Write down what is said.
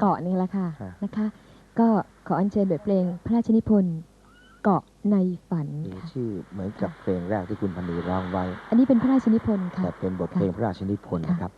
เกาะนี่แหละค่ะะนะคะ ก็ขออัญเชิญบทเพลงพระราชนิพนธ์เกาะในฝันค่ะชื่อเหมือนกับเพลงแรกที่คุณพันนีร้องไว้ อันนี้เป็นพระราชนิพนธ์ค่ะแต่เป็นบทเพลงพระราชนิพนธ์นะครับ